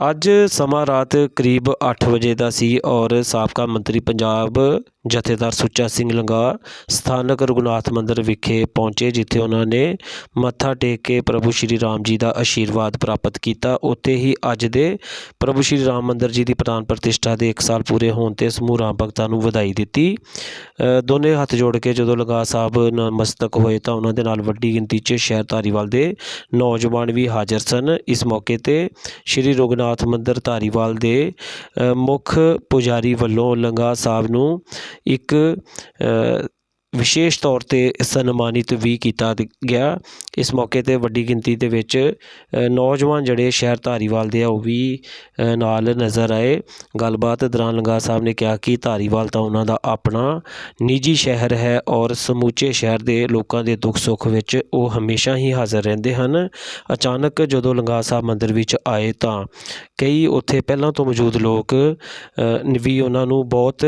ਅੱਜ ਸਮਾਂ ਰਾਤ ਕਰੀਬ ਅੱਠ ਵਜੇ ਦਾ ਸੀ ਔਰ ਸਾਬਕਾ ਮੰਤਰੀ ਪੰਜਾਬ ਜਥੇਦਾਰ ਸੁੱਚਾ ਸਿੰਘ ਲੰਗਾ ਸਥਾਨਕ ਰਘੁਨਾਥ ਮੰਦਿਰ ਵਿਖੇ ਪਹੁੰਚੇ, ਜਿੱਥੇ ਉਹਨਾਂ ਨੇ ਮੱਥਾ ਟੇਕ ਕੇ ਪ੍ਰਭੂ ਸ਼੍ਰੀ ਰਾਮ ਜੀ ਦਾ ਆਸ਼ੀਰਵਾਦ ਪ੍ਰਾਪਤ ਕੀਤਾ। ਉੱਥੇ ਹੀ ਅੱਜ ਦੇ ਪ੍ਰਭੂ ਸ਼੍ਰੀ ਰਾਮ ਮੰਦਿਰ ਜੀ ਦੀ ਪ੍ਰਾਣ ਪ੍ਰਤਿਸ਼ਠਾ ਦੇ 1 ਸਾਲ ਪੂਰੇ ਹੋਣ ਤੇ ਸਮੂਹ ਰਾਮ ਭਗਤਾਂ ਨੂੰ ਵਧਾਈ ਦਿੱਤੀ। ਦੋਨੇ ਹੱਥ ਜੋੜ ਕੇ ਜਦੋਂ ਲੰਗਾ ਸਾਹਿਬ ਨਮਸਤਕ ਹੋਏ ਤਾਂ ਉਹਨਾਂ ਦੇ ਨਾਲ ਵੱਡੀ ਗਿਣਤੀ 'ਚ ਸ਼ਹਿਰ ਧਾਰੀਵਾਲ ਦੇ ਨੌਜਵਾਨ ਵੀ ਹਾਜ਼ਰ ਸਨ। ਇਸ ਮੌਕੇ ਤੇ ਸ਼੍ਰੀ ਰਘੁਨਾਥ ਮੰਦਿਰ ਧਾਰੀਵਾਲ ਦੇ ਮੁੱਖ ਪੁਜਾਰੀ ਵੱਲੋਂ ਲੰਗਾ ਸਾਹਿਬ ਨੂੰ ਇੱਕ ਵਿਸ਼ੇਸ਼ ਤੌਰ ਤੇ ਸਨਮਾਨਿਤ ਵੀ ਕੀਤਾ ਗਿਆ। ਇਸ ਮੌਕੇ ਤੇ ਵੱਡੀ ਗਿਣਤੀ ਦੇ ਵਿੱਚ ਨੌਜਵਾਨ ਜਿਹੜੇ ਸ਼ਹਿਰ ਧਾਰੀਵਾਲ ਦੇ ਆ, ਉਹ ਵੀ ਨਾਲ ਨਜ਼ਰ ਆਏ। ਗੱਲਬਾਤ ਦੌਰਾਨ ਲੰਗਾ ਸਾਹਿਬ ਨੇ ਕਿਹਾ ਕਿ ਧਾਰੀਵਾਲ ਤਾਂ ਉਹਨਾਂ ਦਾ ਆਪਣਾ ਨਿੱਜੀ ਸ਼ਹਿਰ ਹੈ ਔਰ ਸਮੁੱਚੇ ਸ਼ਹਿਰ ਦੇ ਲੋਕਾਂ ਦੇ ਦੁੱਖ ਸੁੱਖ ਵਿੱਚ ਉਹ ਹਮੇਸ਼ਾ ਹੀ ਹਾਜ਼ਰ ਰਹਿੰਦੇ ਹਨ। ਅਚਾਨਕ ਜਦੋਂ ਲੰਗਾ ਸਾਹਿਬ ਮੰਦਿਰ ਵਿੱਚ ਆਏ ਤਾਂ ਕਈ ਉੱਥੇ ਪਹਿਲਾਂ ਤੋਂ ਮੌਜੂਦ ਲੋਕ ਵੀ ਉਹਨਾਂ ਨੂੰ ਬਹੁਤ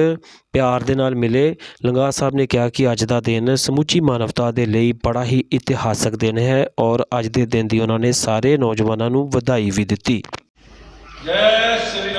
ਪਿਆਰ ਦੇ ਨਾਲ ਮਿਲੇ। ਲੰਗਾ ਸਾਹਿਬ ਨੇ ਕਿਹਾ ਕਿ ਅੱਜ ਦਾ ਦਿਨ ਸਮੁੱਚੀ ਮਾਨਵਤਾ ਦੇ ਲਈ ਬੜਾ ਹੀ ਇਤਿਹਾਸਕ ਦਿਨ ਹੈ ਔਰ ਅੱਜ ਦੇ ਦਿਨ ਦੀ ਉਹਨਾਂ ਨੇ ਸਾਰੇ ਨੌਜਵਾਨਾਂ ਨੂੰ ਵਧਾਈ ਵੀ ਦਿੱਤੀ। ਜੈ ਸ੍ਰੀ